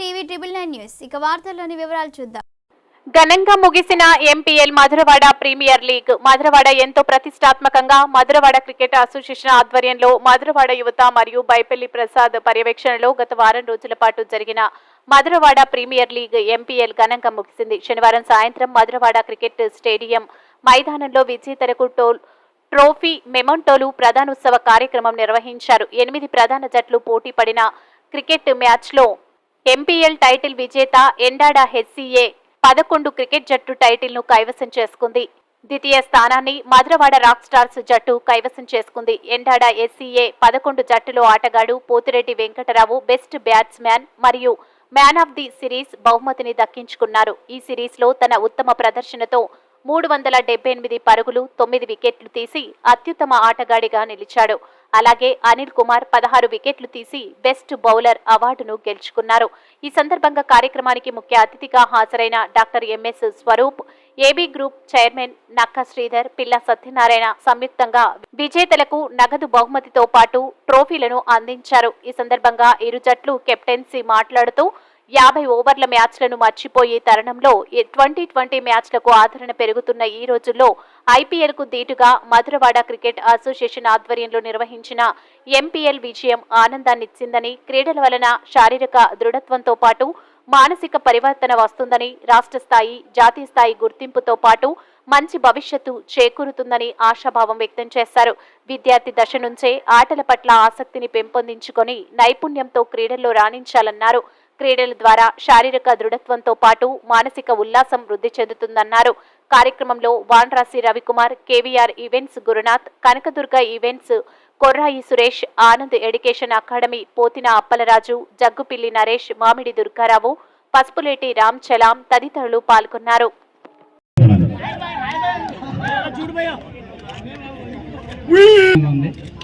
TV triple nine news. ఇక వార్తల్లోని వివరాలు చూద్దాం. ఘనంగా ముగిసిన MPL Madhurawada premier league. Madhurawada ఎంతో ప్రతిష్టాత్మకంగా మధురవాడ క్రికెట్ అసోసియేషన్ ఆధ్వర్యంలో మధురవాడ యువత మరియు బైపల్లి ప్రసాద్ పర్యవేక్షణలో గత వారం రోజుల పాటు జరిగిన మధురవాడ ప్రీమియర్ లీగ్ ఎంపీఎల్ ఘనంగా ముగిసింది. శనివారం సాయంత్రం మధురవాడ క్రికెట్ స్టేడియం మైదానంలో విజేతలకు టోల్ ట్రోఫీ మెమంటోలు ప్రధానోత్సవ కార్యక్రమం నిర్వహించారు. ఎనిమిది ప్రధాన జట్లు పోటీ పడిన క్రికెట్ మ్యాచ్లో ఎంపీఎల్ టైటిల్ విజేత ఎండాడా హెచ్సీఏ పదకొండు క్రికెట్ జట్టు టైటిల్ను కైవసం చేసుకుంది. ద్వితీయ స్థానాన్ని మధురవాడ రాక్ స్టార్స్ జట్టు కైవసం చేసుకుంది. ఎండాడ ఎస్సీఏ పదకొండు జట్టులో ఆటగాడు పోతిరెడ్డి వెంకటరావు బెస్ట్ బ్యాట్స్మ్యాన్ మరియు మ్యాన్ ఆఫ్ ది సిరీస్ బహుమతిని దక్కించుకున్నారు. ఈ సిరీస్లో తన ఉత్తమ ప్రదర్శనతో మూడు వందల డెబ్బై ఎనిమిది పరుగులు తొమ్మిది వికెట్లు తీసి అత్యుత్తమ ఆటగాడిగా నిలిచాడు. అలాగే అనిల్ కుమార్ పదహారు వికెట్లు తీసి బెస్ట్ బౌలర్ అవార్డును గెలుచుకున్నారు. ఈ సందర్భంగా కార్యక్రమానికి ముఖ్య అతిథిగా హాజరైన doctor MS Swaroop AB group chairman Nakka Sridhar పిల్ల సత్యనారాయణ సంయుక్తంగా విజేతలకు నగదు బహుమతితో పాటు ట్రోఫీలను అందించారు. ఈ సందర్భంగా ఇరు జట్లు కెప్టెన్సీ మాట్లాడుతూ యాభై ఓవర్ల మ్యాచ్లను మర్చిపోయే తరుణంలో ట్వంటీ ట్వంటీ మ్యాచ్లకు ఆదరణ పెరుగుతున్న ఈ రోజుల్లో ఐపీఎల్కు దీటుగా మధురవాడ క్రికెట్ అసోసియేషన్ ఆధ్వర్యంలో నిర్వహించిన ఎంపీఎల్ విజయం ఆనందాన్నిచ్చిందని క్రీడల వలన శారీరక దృఢత్వంతో పాటు మానసిక పరివర్తన వస్తుందని రాష్ట్ర స్థాయి జాతీయ స్థాయి గుర్తింపుతో పాటు మంచి భవిష్యత్తు చేకూరుతుందని ఆశాభావం వ్యక్తం చేశారు. విద్యార్థి దశ నుంచే ఆటల పట్ల ఆసక్తిని పెంపొందించుకొని నైపుణ్యంతో క్రీడల్లో రాణించాలన్నారు. క్రీడల ద్వారా శారీరక దృఢత్వంతో పాటు మానసిక ఉల్లాసం వృద్ధి చెందుతుందన్నారు. కార్యక్రమంలో Vanrasi Ravikumar KVR events Gurunath Kanakadurga events Korrayi Suresh Anand education academy Pothina Appalaraju Jaggupilli Naresh Mamidi Durgarao Pasupuleti Ram చలాం తదితరులు పాల్గొన్నారు.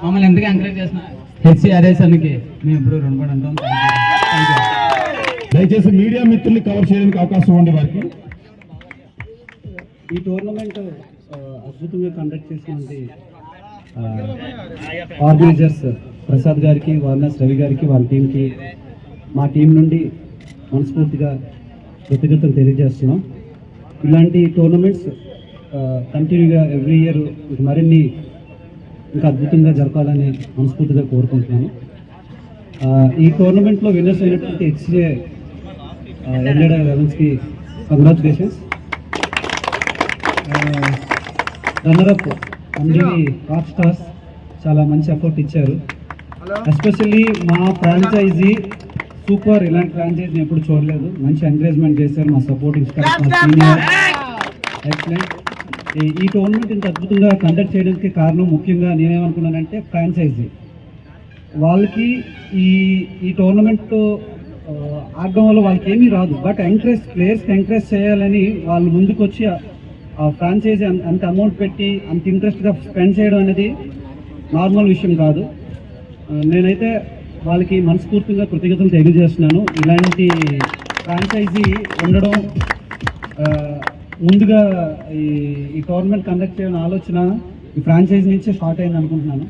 మమ్మల్ని ఎంతగా ఎంకరేజ్ చేసిన హెచ్సిఆర్ఎస్ అనికి మేము ఇప్పుడు రుణపడి ఉంటాం. దయచేసి మీడియా మిత్రుల్ని కవర్ చేయడానికి అవకాశం ఉంది వారికి. ఈ టోర్నమెంట్ అద్భుతంగా కండక్ట్ చేసినటువంటి ఆర్గనైజర్స్ ప్రసాద్ గారికి వారణాస్ రవి గారికి వాళ్ళ టీంకి మా టీం నుండి మనస్ఫూర్తిగా కృతజ్ఞతలు తెలియజేస్తున్నాం. ఇలాంటి టోర్నమెంట్స్ కంటిన్యూగా ఎవ్రీ ఇయర్ మరిన్ని ఇంకా అద్భుతంగా జరపాలని మనస్ఫూర్తిగా కోరుకుంటున్నాను. ఈ టోర్నమెంట్లో విన్నర్స్ అయినటువంటి హెచ్ఏ ఎల్ఎడ లెవెన్స్కి కంగ్రాచులేషన్స్ రన్నరప్ స్టార్స్ చాలా మంచి ఎఫర్ట్ ఇచ్చారు. ఎస్పెషల్లీ మా ఫ్రాంచైజీ సూపర్ ఇలాంటి ఫ్రాంచైజీని ఎప్పుడు చూడలేదు. మంచి ఎంకరేజ్మెంట్ చేశారు మా సపోర్టింగ్ స్టాఫ్ మా సీనియర్ ఎక్సలెంట్ ఈ టోర్నమెంట్ ఇంత అద్భుతంగా కండక్ట్ చేయడానికి కారణం ముఖ్యంగా నేనేమనుకున్నానంటే ఫ్రాంచైజీ వాళ్ళకి ఈ ఈ టోర్నమెంట్ ఆడడం వల్ల వాళ్ళకి ఏమీ రాదు. బట్ ఎంకరేజ్ ప్లేయర్స్కి ఎంకరేజ్ చేయాలని వాళ్ళు ముందుకు వచ్చి ఆ- ఫ్రాంచైజీ అంత అమౌంట్ పెట్టి అంత ఇంట్రెస్ట్గా స్పెండ్ చేయడం అనేది నార్మల్ విషయం కాదు. నేనైతే వాళ్ళకి మనస్ఫూర్తిగా కృతజ్ఞతలు తెలియజేస్తున్నాను. ఇలాంటి ఫ్రాంచైజీ ఉండడం ముందుగా ఈ ఈ టోర్నమెంట్ కండక్ట్ చేయని ఆలోచన ఈ ఫ్రాంచైజీ నుంచే స్టార్ట్ అయింది అనుకుంటున్నాను.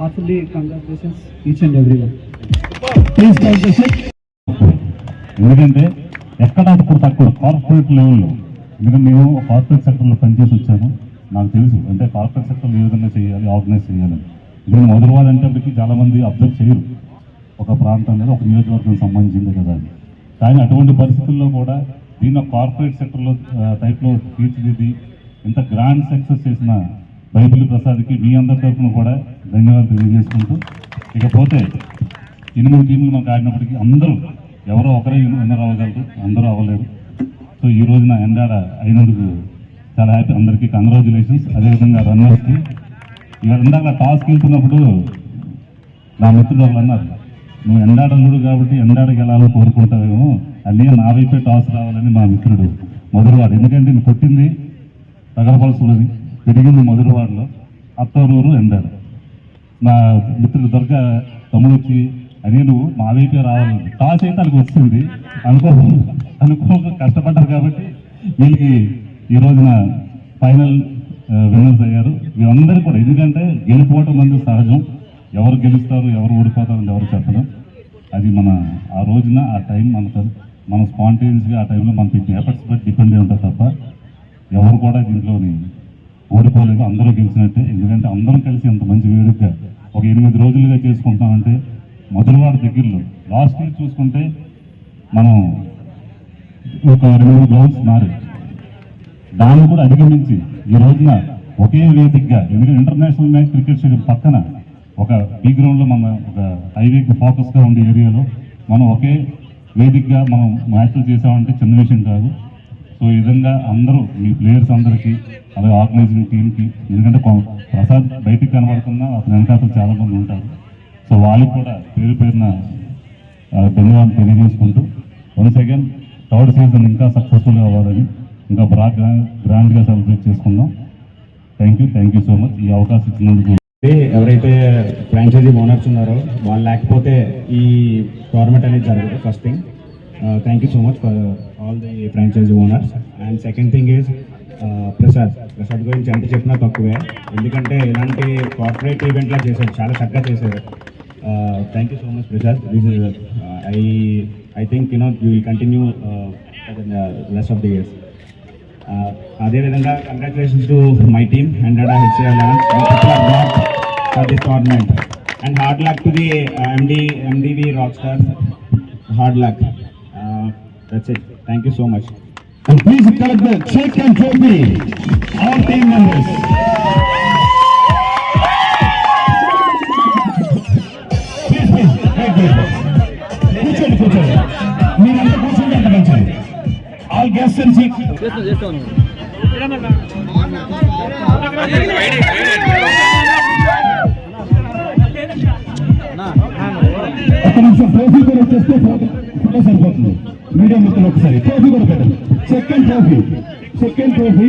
Heartfully congratulations each and every one please ఎందుకంటే ఎక్కడ అప్పుడు తక్కువ? కార్పొరేట్ లెవెల్లో ఎందుకంటే మేము కార్పొరేట్ సెక్టర్లో పనిచేసి వచ్చాము నాకు తెలుసు. అంటే కార్పొరేట్ సెక్టర్లో ఏ విధంగా చేయాలి ఆర్గనైజ్ చేయాలి. దీన్ని మొదలవాడు అంటే అప్పటికి చాలామంది అబ్జర్వ్ చేయరు. ఒక ప్రాంతం అనేది ఒక నియోజకవర్గం సంబంధించింది కదా అది కానీ అటువంటి పరిస్థితుల్లో కూడా దీన్ని కార్పొరేట్ సెక్టర్లో టైప్లో తీర్చిదిద్ది ఇంత గ్రాండ్ సక్సెస్ చేసిన బైబిల్ ప్రసాద్కి మీ అందరి తరఫున కూడా ధన్యవాదాలు తెలియజేసుకుంటూ ఇకపోతే ఎనిమిది టీంలు మాకు ఆడినప్పటికీ అందరూ ఎవరో ఒకరే విన్నర్ అవ్వగలరు అందరూ అవ్వలేరు. సో ఈ రోజున ఎండాడ అయినందుకు చాలా హ్యాపీ. అందరికీ కంగ్రాచులేషన్స్. అదేవిధంగా రన్నర్స్కి. ఇవాళ ఇందాక టాస్కి వెళ్తున్నప్పుడు నా మిత్రుడు వాళ్ళు అన్నారు నువ్వు ఎండాడలుడు కాబట్టి ఎండాడకి వెళ్ళాలని కోరుకుంటావేమో. అన్నీ నా వైపే టాస్ రావాలని మా మిత్రుడు మధురవాడు. ఎందుకంటే నేను కొట్టింది తగలపలసున్నది పెరిగింది మధురవాడలో. అత్తరూరు ఎండాడ నా మిత్రుడు దొరక తమ్ముడు వచ్చి అని నువ్వు మా వైపే రావాలి టాస్ అయితే వాళ్ళకి వస్తుంది. అనుకో అనుకోక కష్టపడ్డారు కాబట్టి వీళ్ళకి ఈ రోజున ఫైనల్ విన్నర్స్ అయ్యారు. వీళ్ళందరూ కూడా ఎందుకంటే గెలిపోవటం అనేది సహజం. ఎవరు గెలుస్తారు ఎవరు ఓడిపోతారు అని ఎవరు చెప్పడం అది మన ఆ రోజున ఆ టైం మన మన స్పాంటేనియస్గా ఆ టైంలో మన పెట్టిన ఎఫర్ట్స్ బట్టి డిపెండ్ అయి ఉంటుంది తప్ప ఎవరు కూడా దీంట్లోని ఓడిపోలేదు. అందరూ గెలిచినట్టే. ఎందుకంటే అందరం కలిసి ఎంత మంచి వేడుక ఒక ఎనిమిది రోజులుగా చేసుకుంటామంటే మధురవాడ దగ్గరలో. లాస్ట్ ఇయర్ చూసుకుంటే మనం ఒక రెండు మూడు గ్రౌండ్స్ మారి దాన్ని కూడా అధిగమించి ఈ రోజున ఒకే వేదికగా ఎందుకంటే ఇంటర్నేషనల్ మ్యాచ్ క్రికెట్ స్టేడియం పక్కన ఒక బీ గ్రౌండ్లో మన ఒక హైవేకి ఫోకస్గా ఉండే ఏరియాలో మనం ఒకే వేదికగా మనం మ్యాచ్లు చేసామంటే చిన్న విషయం కాదు. సో ఈ విధంగా అందరూ మీ ప్లేయర్స్ అందరికీ అలాగే ఆర్గనైజింగ్ టీంకి ఎందుకంటే ప్రసాద్ బయటికి కనబడుతున్నా అతని వెనకాతలు చాలా మంది ఉంటారు. సో వాళ్ళకి కూడా పేరు పేరున ఆ, ధన్యవాదాలు తెలియజేసుకుంటూ వన్స్ అగైన్ థర్డ్ సీజన్ ఇంకా సక్సెస్ఫుల్ అవ్వాలని ఇంకా బాగా గ్రాండ్గా సెలబ్రేట్ చేసుకుందాం. Thank you thank you so much ఈ అవకాశం ఇచ్చినందుకు. ఎవరైతే ఫ్రాంచైజీ ఓనర్స్ ఉన్నారో వాళ్ళు లేకపోతే ఈ టోర్నమెంట్ అనేది జరగదు first thing thank you so much for all the franchisee owners and second thing is Prasad Prasad గురించి ఎంత చెప్పినా తక్కువే. ఎందుకంటే ఇలాంటి కార్పొరేట్ ఈవెంట్లా చేశారు చాలా చక్కగా చేశారు thank you so much Prasad this is I I think you know you will continue rest of the years Uh, అదేవిధంగా congratulations to my team and HAL for this tournament and hard luck to the MD MDV rock star hard luck that's it thank you so much And please collect the check and trophy. All please, wait, కూర్చోండి కూర్చోండి మీరంతా కూర్చోండి అంత మంచిది all guest and seat ఒక నిమిషం trophy కూడా వచ్చేస్తే ఫోటో సరిపోతుంది మీడియా మిత్రులు ఒకసారి ట్రోఫీ కూడా పెట్టండి. Second trophy second trophy